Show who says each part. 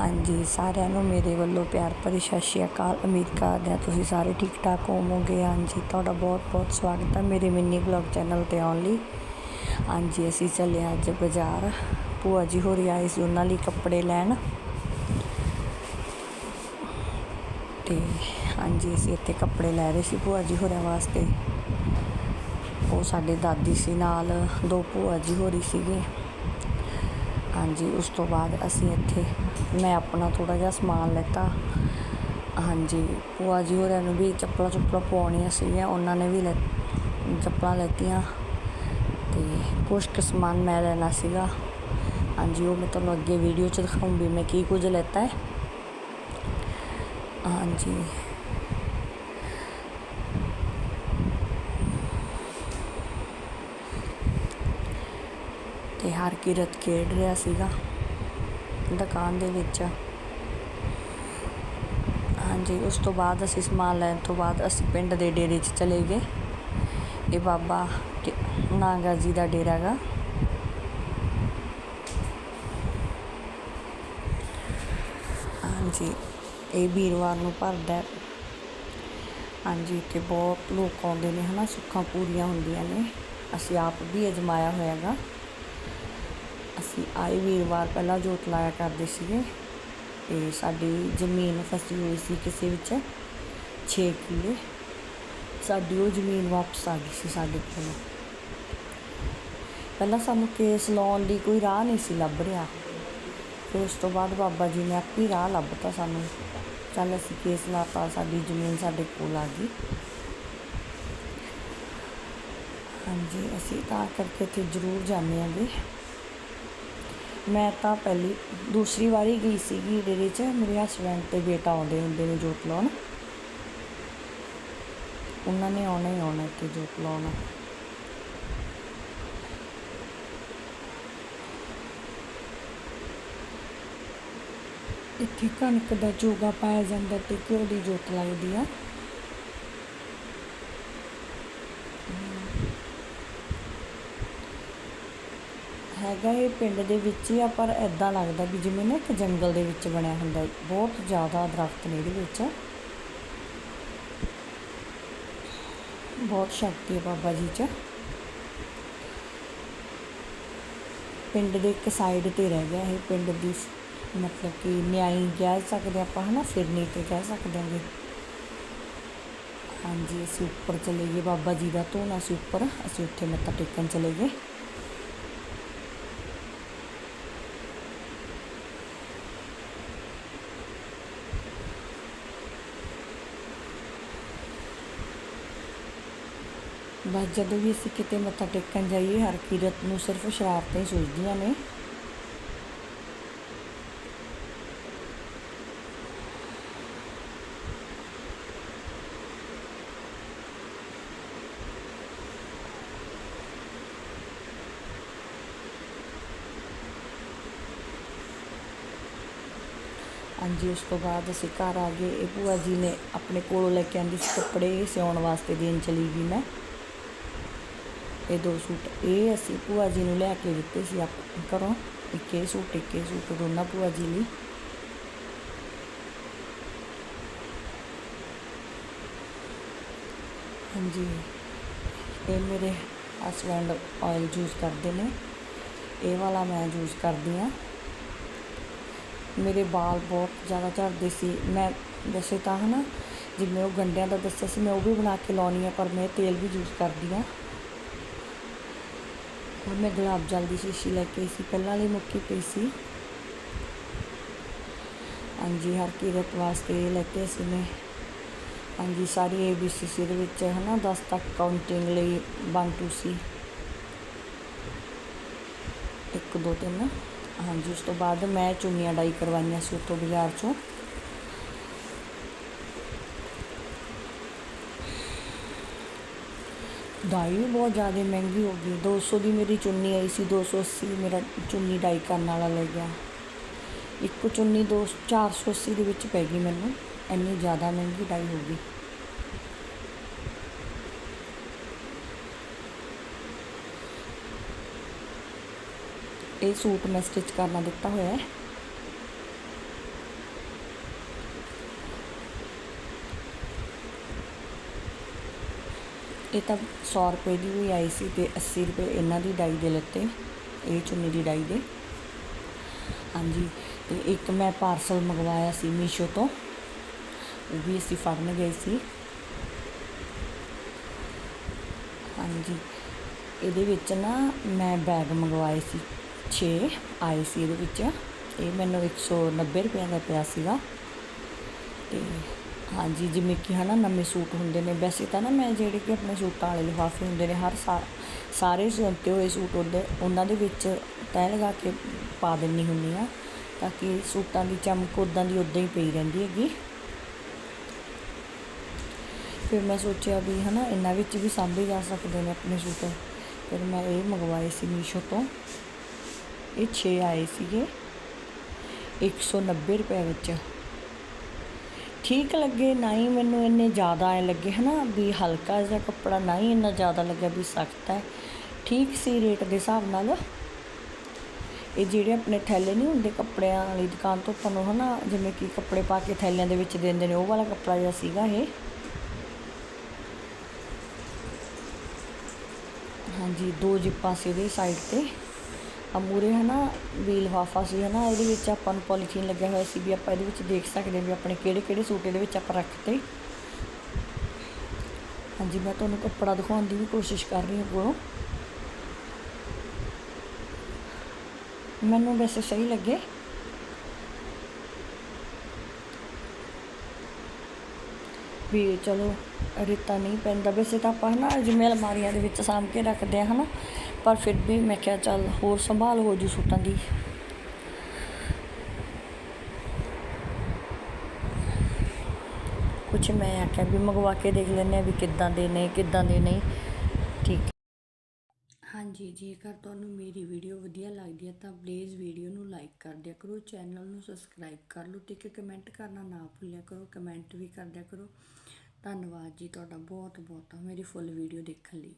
Speaker 1: ਹਾਂਜੀ, ਸਾਰਿਆਂ ਨੂੰ ਮੇਰੇ ਵੱਲੋਂ ਪਿਆਰ ਭਰੀ ਸਤਿ ਸ਼੍ਰੀ ਅਕਾਲ। ਉਮੀਦ ਕਰਦੇ ਹਾਂ ਤੁਸੀਂ ਸਾਰੇ ਠੀਕ ਠਾਕ ਹੋਵੋਗੇ। ਹਾਂਜੀ, ਤੁਹਾਡਾ ਬਹੁਤ ਬਹੁਤ ਸਵਾਗਤ ਹੈ ਮੇਰੇ ਮਿੰਨੀ ਬਲੌਗ ਚੈਨਲ ਤੇ ਆਉਣ ਲਈ। ਹਾਂਜੀ, ਅਸੀਂ ਚੱਲੇ ਅੱਜ ਬਾਜ਼ਾਰ। ਭੂਆ ਜੀ ਹੋਰੀ ਆਏ ਸੀ ਉਹਨਾਂ ਲਈ ਕੱਪੜੇ ਲੈਣ। ਤੇ ਹਾਂਜੀ, ਅਸੀਂ ਇੱਥੇ ਕੱਪੜੇ ਲੈ ਰਹੇ ਸੀ ਭੂਆ ਜੀ ਹੋਰਾਂ ਵਾਸਤੇ। ਉਹ ਸਾਡੇ ਦਾਦੀ ਸੀ ਨਾਲ, ਦੋ ਭੂਆ ਜੀ ਹੋਰੀ ਸੀਗੇ। ਹਾਂਜੀ, ਉਸ ਤੋਂ ਬਾਅਦ ਅਸੀਂ ਇੱਥੇ ਮੈਂ ਆਪਣਾ ਥੋੜ੍ਹਾ ਜਿਹਾ ਸਮਾਨ ਲੈਤਾ। ਹਾਂਜੀ, ਭੂਆ ਜੀ ਹੋਰਾਂ ਨੂੰ ਵੀ ਚੱਪਲਾਂ ਚੁੱਪਲਾਂ ਪਵਾਉਣੀਆਂ ਸੀਗੀਆਂ, ਉਹਨਾਂ ਨੇ ਵੀ ਲੈ, ਚੱਪਲਾਂ ਲੈਤੀਆਂ ਅਤੇ ਕੁਛ ਕੁ ਸਮਾਨ ਮੈਂ ਲੈਣਾ ਸੀਗਾ। ਹਾਂਜੀ, ਉਹ ਮੈਂ ਤੁਹਾਨੂੰ ਅੱਗੇ ਵੀਡੀਓ 'ਚ ਦਿਖਾਉਂਗੀ ਮੈਂ ਕੀ ਕੁਝ ਲੈਤਾ ਹੈ। ਹਾਂਜੀ। ਤੇ ਹਰ ਕਿਰਤ ਖੇਡ ਰਿਹਾ ਸੀਗਾ। ਦੁਕਾਨ ਦੇ ਵਿੱਚ। ਹਾਂਜੀ, ਉਸ ਤੋਂ ਬਾਅਦ ਅਸੀਂ ਸਮਾਨ ਲੈਣ ਤੋਂ ਬਾਅਦ ਅਸੀਂ ਪਿੰਡ ਦੇ ਡੇਰੇ 'ਚ ਚਲੇ ਗਏ। ਇਹ ਬਾਬਾ ਟ- ਨਾਗਾ ਜੀ ਦਾ ਡੇਰਾ ਗਾ। ਹਾਂਜੀ, ਇਹ ਵੀਰਵਾਰ ਨੂੰ ਭਰਦਾ ਹੈ। ਹਾਂਜੀ, ਇੱਥੇ ਬਹੁਤ ਲੋਕ ਆਉਂਦੇ ਨੇ, ਹਨਾ, ਸੁੱਖਾਂ ਪੂਰੀਆਂ ਹੁੰਦੀਆਂ ਨੇ। ਅਸੀਂ ਆਪ ਵੀ ਅਜਮਾਇਆ ਹੋਇਆ ਗਾ ਅਸੀਂ ਆਏ ਵੀਰਵਾਰ ਪਹਿਲਾਂ, ਜੋਤ ਲਾਇਆ ਕਰਦੇ ਸੀਗੇ। ਤੇ ਸਾਡੀ ਜ਼ਮੀਨ ਫਸੀ ਹੋਈ ਸੀ ਕਿਸੇ ਵਿੱਚ 6 ਕਿੱਲੇ। ਸਾਡੀ ਉਹ ਜ਼ਮੀਨ ਵਾਪਸ ਆ ਗਈ ਸੀ ਸਾਡੇ ਕੋਲ। ਪਹਿਲਾਂ ਸਾਨੂੰ ਕੇਸ ਲਾਉਣ ਦੀ ਕੋਈ ਰਾਹ ਨਹੀਂ ਸੀ ਲੱਭ ਰਿਹਾ। ਫਿਰ ਉਸ ਤੋਂ ਬਾਅਦ ਬਾਬਾ ਜੀ ਨੇ ਆਪੇ ਰਾਹ ਲੱਭਤਾ ਸਾਨੂੰ। ਚੱਲ ਅਸੀਂ ਕੇਸ ਲਾਤਾ, ਸਾਡੀ ਜ਼ਮੀਨ ਸਾਡੇ ਕੋਲ ਆ ਗਈ। ਹਾਂਜੀ, ਅਸੀਂ ਤਾਂ ਕਰਕੇ ਇੱਥੇ ਜ਼ਰੂਰ ਜਾਂਦੇ ਆਂਗੇ। ਮੈਂ ਤਾਂ ਪਹਿਲੀ, ਦੂਸਰੀ ਵਾਰੀ ਗਈ ਸੀਗੀ ਡੇਰੇ 'ਚ ਮੇਰੇ ਹਸਬੈਂਡ ਤੇ ਬੇਟਾ ਆਉਂਦੇ ਹੁੰਦੇ ਨੇ ਜੋਤ ਲਾਉਣ। ਉਹਨਾਂ ਨੇ ਆਉਣਾ ਹੀ ਆਉਣਾ ਇੱਥੇ ਜੋਤ ਲਾਉਣਾ। ਇੱਥੇ ਕਣਕ ਦਾ ਚੋਗਾ ਪਾਇਆ ਜਾਂਦਾ ਤੇ ਘਿਓ ਦੀ ਜੋਤ ਲੱਗਦੀ ਆ। ਹੈਗਾ ਇਹ ਪਿੰਡ ਦੇ ਵਿੱਚ ਹੀ ਆ ਪਰ ਐਦਾਂ ਲੱਗਦਾ ਵੀ ਜਿਵੇਂ ਨਾ ਇੱਕ ਜੰਗਲ ਦੇ ਵਿੱਚ ਬਣਿਆ ਹੁੰਦਾ ਬਹੁਤ ਜ਼ਿਆਦਾ ਦਰਖਤ ਨੇ ਇਹਦੇ ਵਿੱਚ। ਬਹੁਤ ਸ਼ਕਤੀ ਹੈ ਬਾਬਾ ਜੀ 'ਚ। ਪਿੰਡ ਦੇ ਇੱਕ ਸਾਈਡ ਤੇ ਰਹਿ ਗਿਆ ਇਹ ਪਿੰਡ ਦੀ ਮਤਲਬ ਕਿ ਨਿਆਈ ਕਹਿ ਸਕਦੇ ਆਪਾਂ ਹਨਾ ਫਿਰਨੀ ਤੇ ਕਹਿ ਸਕਦੇ ਹਾਂ ਹਾਂਜੀ, ਅਸੀਂ ਉੱਪਰ ਚਲੇ ਗਏ। ਬਾਬਾ ਜੀ ਦਾ ਧੋਣਾ ਸੀ ਉੱਪਰ। ਅਸੀਂ ਉੱਥੇ ਮੱਥਾ ਟੇਕਣ ਚਲੇ ਗਏ। ਬਸ ਜਦੋਂ ਵੀ ਅਸੀਂ ਕਿਤੇ ਮੱਥਾ ਟੇਕਣ ਜਾਈਏ, ਹਰ ਕੀਰਤ ਨੂੰ ਸਿਰਫ ਸ਼ਰਾਰਤਾਂ ਹੀ ਸੋਚਦੀਆਂ ਨੇ। ਹਾਂਜੀ, ਉਸ ਤੋਂ ਬਾਅਦ ਅਸੀਂ ਘਰ ਆ ਗਏ। ਇਹ ਭੂਆ ਜੀ ਨੇ ਆਪਣੇ ਕੋਲੋਂ ਲੈ ਕੇ ਆਂਦੀ ਸੀ ਕੱਪੜੇ ਸਿਉਣ ਵਾਸਤੇ ਦੇਣ ਚਲੀ ਗਈ ਮੈਂ। ਇਹ ਦੋ ਸੂਟ, ਇਹ ਅਸੀਂ ਭੂਆ ਜੀ ਨੂੰ ਲੈ ਕੇ ਦਿੱਤੇ ਸੀ ਆਪ ਘਰੋਂ। ਇੱਕ ਇਹ ਸੂਟ, ਇੱਕ ਇਹ ਸੂਟ, ਦੋਨਾਂ ਭੂਆ ਜੀ ਲਈ। ਹਾਂਜੀ। ਇਹ ਮੇਰੇ ਹਸਬੈਂਡ ਆਇਲ ਯੂਜ਼ ਕਰਦੇ ਨੇ। ਇਹ ਵਾਲਾ ਮੈਂ ਯੂਜ਼ ਕਰਦੀ ਹਾਂ। ਮੇਰੇ ਵਾਲ ਬਹੁਤ ਜ਼ਿਆਦਾ ਝੜਦੇ ਸੀ। ਮੈਂ ਵੈਸੇ ਤਾਂ ਹਨਾ, ਜਿਵੇਂ ਉਹ ਗੰਡਿਆਂ ਦਾ ਦੱਸਿਆ ਸੀ, ਮੈਂ ਉਹ ਵੀ ਬਣਾ ਕੇ ਲਾਉਣੀ ਆ ਪਰ ਮੈਂ ਤੇਲ ਵੀ ਯੂਜ਼ ਕਰਦੀ ਆ ਹੁਣ ਮੈਂ ਗੁਲਾਬ ਜਲ ਦੀ ਸ਼ੀਸ਼ੀ ਲੈ ਕੇ ਸੀ। ਪਹਿਲਾਂ ਲਈ ਮੁੱਕੀ ਪਈ ਸੀ। ਹਾਂਜੀ ਹਰ ਕੀਰਤ ਵਾਸਤੇ ਇਹ ਲੈ ਕੇ ਸੀ ਮੈਂ। ਹਾਂਜੀ, ਸਾਰੀ ਏ ਬੀ ਸੀ ਸੀ ਦੇ ਵਿੱਚ ਹੈ ਨਾ 10 ਤੱਕ ਕਾਊਂਟਿੰਗ ਲਈ 1 2 ਸੀ। ਇੱਕ, ਦੋ, ਤਿੰਨ। ਹਾਂਜੀ, ਉਸ ਤੋਂ ਬਾਅਦ ਮੈਂ ਚੁੰਨੀਆਂ ਡਾਈ ਕਰਵਾਈਆਂ ਸੀ ਉੱਥੋਂ ਬਾਜ਼ਾਰ ਚੋਂ। ਡਾਈ ਵੀ ਬਹੁਤ ਜ਼ਿਆਦਾ ਮਹਿੰਗੀ ਹੋ ਗਈ। 200 ਦੀ ਮੇਰੀ ਚੁੰਨੀ ਆਈ ਸੀ 280 ਮੇਰਾ ਚੁੰਨੀ ਡਾਈ ਕਰਨ ਵਾਲਾ ਲੈ ਗਿਆ। ਇੱਕ ਚੁੰਨੀ ਦੋ 480 ਦੇ ਵਿੱਚ ਪੈ ਗਈ ਮੈਨੂੰ। ਇੰਨੀ ਜ਼ਿਆਦਾ ਮਹਿੰਗੀ ਡਾਈ ਹੋ ਗਈ। ਇਹ ਸੂਟ ਮੈਂ ਸਟਿਚ ਕਰਨਾ ਦਿੱਤਾ ਹੋਇਆ ਹੈ। ਇਹ ਤਾਂ 100 ਰੁਪਏ ਦੀ ਵੀ ਆਈ ਸੀ ਤੇ 80 ਰੁਪਏ ਇਹਨਾਂ ਦੀ ਡਾਈ ਦੇ ਲੱਤੇ, ਇਹ ਚੁੰਨੀ ਦੀ ਡਾਈ ਦੇ। ਹਾਂਜੀ, ਤੇ ਇੱਕ ਮੈਂ ਪਾਰਸਲ ਮੰਗਵਾਇਆ ਸੀ ਮੀਸ਼ੋ ਤੋਂ, ਉਹ ਵੀ ਅਸੀਂ ਫੜਨ ਗਏ ਸੀ। ਹਾਂਜੀ, ਇਹਦੇ ਵਿੱਚ ਨਾ ਮੈਂ ਬੈਗ ਮੰਗਵਾਏ ਸੀ 6 ਆਏ ਸੀ ਇਹਦੇ ਵਿੱਚ, ਇਹ ਮੈਨੂੰ 190 ਰੁਪਏ ਦਾ ਪਿਆ ਸੀਗਾ। ਤੇ ਹਾਂਜੀ, ਜਿਵੇਂ ਕਿ ਹਨਾ ਨਵੇਂ ਸੂਟ ਹੁੰਦੇ ਨੇ। ਵੈਸੇ ਤਾਂ ਨਾ ਮੈਂ ਜਿਹੜੇ ਕਿ ਆਪਣੇ ਸੂਟਾਂ ਵਾਲੇ ਲਿਫਾਫੇ ਹੁੰਦੇ ਨੇ, ਹਰ ਸਾ, ਸਾਰੇ ਸਿਉਂਤੇ ਹੋਏ ਸੂਟ ਉਹਦੇ, ਉਹਨਾਂ ਦੇ ਵਿੱਚ ਤੈਅ ਲਗਾ ਕੇ ਪਾ ਦਿੰਨੀ ਹੁੰਦੀ ਆ ਤਾਂ ਕਿ ਸੂਟਾਂ ਦੀ ਚਮਕ ਉਦਾਂ ਦੀ ਉਦਾਂ ਹੀ ਪਈ ਰਹਿੰਦੀ ਹੈਗੀ। ਫਿਰ ਮੈਂ ਸੋਚਿਆ ਵੀ ਹਨਾ ਇਹਨਾਂ ਵਿੱਚ ਵੀ ਸਾਂਭੇ ਜਾ ਸਕਦੇ ਨੇ ਆਪਣੇ ਸੂਟ। ਫਿਰ ਮੈਂ ਇਹ ਮੰਗਵਾਏ ਸੀ ਮੀਸ਼ੋ ਤੋਂ। ਇਹ 6 ਆਏ ਸੀਗੇ। 190 ਰੁਪਏ ਵਿੱਚ। ਠੀਕ ਲੱਗੇ, ਨਾ ਹੀ ਮੈਨੂੰ ਇੰਨੇ ਜ਼ਿਆਦਾ ਐ ਲੱਗੇ, ਹਨਾ, ਵੀ ਹਲਕਾ ਜਿਹਾ ਕੱਪੜਾ, ਨਾ ਹੀ ਇੰਨਾ ਜ਼ਿਆਦਾ ਲੱਗਿਆ ਵੀ ਸਖਤ ਹੈ ਠੀਕ ਸੀ ਰੇਟ ਦੇ ਹਿਸਾਬ ਨਾਲ। ਇਹ ਜਿਹੜੇ ਆਪਣੇ ਥੈਲੇ ਨਹੀਂ ਹੁੰਦੇ ਕੱਪੜਿਆਂ ਵਾਲੀ ਦੁਕਾਨ ਤੋਂ ਤੁਹਾਨੂੰ ਨੂੰ, ਹਨਾ, ਜਿਵੇਂ ਕਿ ਕੱਪੜੇ ਪਾ ਕੇ ਥੈਲਿਆਂ ਦੇ ਵਿੱਚ ਦਿੰਦੇ ਨੇ, ਉਹ ਵਾਲਾ ਕੱਪੜਾ ਜਿਹਾ ਸੀਗਾ ਇਹ। ਹਾਂਜੀ, ਦੋ ਜਿੱਪਾਂ ਸੀ ਇਹਦੀ ਸਾਈਡ ਤੇ। ਆ ਮੂਰੇ ਹਨਾ ਵੀ ਲਿਫਾਫਾ ਸੀ ਹਨਾ ਇਹਦੇ ਵਿੱਚ ਆਪਾਂ ਨੂੰ ਪੋਲੀਥੀਨ ਲੱਗਿਆ ਹੋਇਆ ਸੀ ਵੀ ਆਪਾਂ ਇਹਦੇ ਵਿੱਚ ਦੇਖ ਸਕਦੇ ਹਾਂ ਵੀ ਆਪਣੇ ਕਿਹੜੇ ਕਿਹੜੇ ਸੂਟ ਇਹਦੇ ਵਿੱਚ ਆਪਾਂ ਰੱਖਤੇ ਹਾਂਜੀ, ਮੈਂ ਤੁਹਾਨੂੰ ਕੱਪੜਾ ਦਿਖਾਉਣ ਦੀ ਵੀ ਕੋਸ਼ਿਸ਼ ਕਰ ਰਹੀ ਹਾਂ ਕੋਲੋਂ ਮੈਨੂੰ ਵੈਸੇ ਸਹੀ ਲੱਗੇ। ਵੀ ਚਲੋ, ਰੇਤਾ ਨਹੀਂ ਪੈਂਦਾ। ਵੈਸੇ ਤਾਂ ਆਪਾਂ ਹਨਾ ਜਿਵੇਂ ਅਲਮਾਰੀਆਂ ਦੇ ਵਿੱਚ ਸਾਂਭ ਕੇ ਰੱਖਦੇ ਆ ਹਨਾ ਪਰ ਫਿਰ ਵੀ ਮੈਂ ਕਿਹਾ ਚੱਲ ਹੋਰ ਸੰਭਾਲ ਹੋ ਜੂ ਸੂਟਾਂ ਦੀ। ਕੁਛ ਮੈਂ ਆਖਿਆ ਵੀ ਮੰਗਵਾ ਕੇ ਦੇਖ ਲੈਂਦੇ ਆ ਵੀ ਕਿੱਦਾਂ ਦੇ ਨੇ, ਕਿੱਦਾਂ ਦੇ ਨਹੀਂ। ਠੀਕ। ਹਾਂਜੀ, ਜੇਕਰ ਤੁਹਾਨੂੰ ਮੇਰੀ ਵੀਡੀਓ ਵਧੀਆ ਲੱਗਦੀ ਹੈ ਤਾਂ ਪਲੀਜ਼ ਵੀਡੀਓ ਨੂੰ ਲਾਈਕ ਕਰ ਦਿਆ ਕਰੋ, ਚੈਨਲ ਨੂੰ ਸਬਸਕ੍ਰਾਈਬ ਕਰ ਲਓ ਤੇ ਇੱਕ ਕਮੈਂਟ ਕਰਨਾ ਨਾ ਭੁੱਲਿਆ ਕਰੋ, ਕਮੈਂਟ ਵੀ ਕਰ ਦਿਆ ਕਰੋ। ਧੰਨਵਾਦ ਜੀ ਤੁਹਾਡਾ ਬਹੁਤ ਬਹੁਤ ਮੇਰੀ ਫੁੱਲ ਵੀਡੀਓ ਦੇਖਣ ਲਈ।